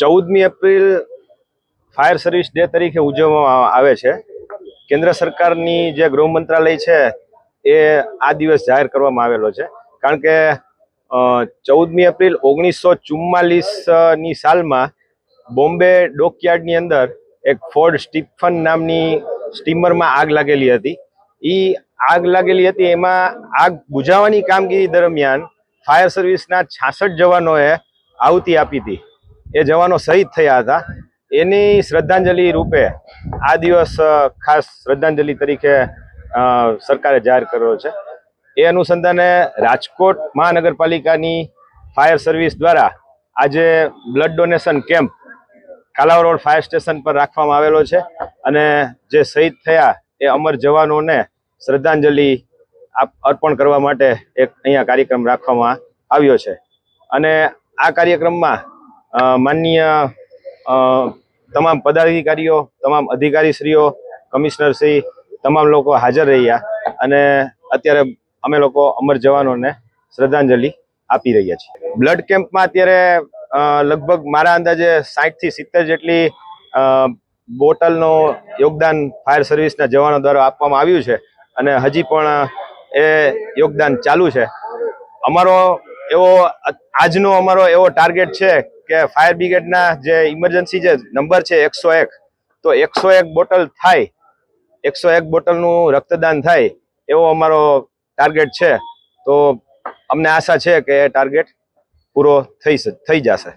ચૌદમી April fire service day તરીકે ઉજવવામાં આવે છે. કેન્દ્ર સરકારની જે ગૃહ મંત્રાલય છે એ આ દિવસ જાહેર કરવામાં આવેલો છે. કારણ કે ચૌદમી એપ્રિલ ઓગણીસો ચુમ્માલીસની સાલમાં બોમ્બે ડોકયાર્ડની અંદર એક ફોર્ડ સ્ટીફન નામની સ્ટીમરમાં આગ લાગેલી હતી. એ આગ લાગેલી હતી એમાં આગ બુઝાવવાની કામગીરી દરમિયાન ફાયર સર્વિસના છાસઠ જવાનોએ આહુતિ આપી હતી. એ જવાનો શહીદ થયા હતા. એની શ્રદ્ધાંજલિ રૂપે આ દિવસ ખાસ શ્રદ્ધાંજલિ તરીકે સરકારે જાહેર કર્યો છે. એ અનુસંધાને રાજકોટ મહાનગરપાલિકાની ફાયર સર્વિસ દ્વારા આજે blood donation camp Kalavad road fire station પર રાખવામાં આવેલો છે અને જે શહીદ થયા એ અમર જવાનોને શ્રદ્ધાંજલિ અર્પણ કરવા માટે એક અહીંયા કાર્યક્રમ રાખવામાં આવ્યો છે. અને આ કાર્યક્રમમાં માનનીય તમામ પદાધિકારીઓ, તમામ અધિકારીશ્રીઓ કમિશનરશ્રી તમામ લોકો હાજર રહ્યા અને અત્યારે અમે લોકો અમર જવાનોને શ્રદ્ધાંજલિ આપી રહ્યા છીએ. બ્લડ કેમ્પમાં અત્યારે લગભગ મારા અંદાજે સાઠથી સિત્તેર જેટલી બોટલનો યોગદાન ફાયર સર્વિસના જવાનો દ્વારા આપવામાં આવ્યું છે અને હજી પણ એ યોગદાન ચાલુ છે. અમારો એવો, આજનો અમારો એવો ટાર્ગેટ છે કે ફાયર બ્રિગેડના જે ઇમરજન્સી જે નંબર છે એકસો એક, તો એકસો એક બોટલ થાય, એકસો એક બોટલનું રક્તદાન થાય, એવો અમારો ટાર્ગેટ છે. તો અમને આશા છે કે એ ટાર્ગેટ પૂરો થઈ થઈ જશે.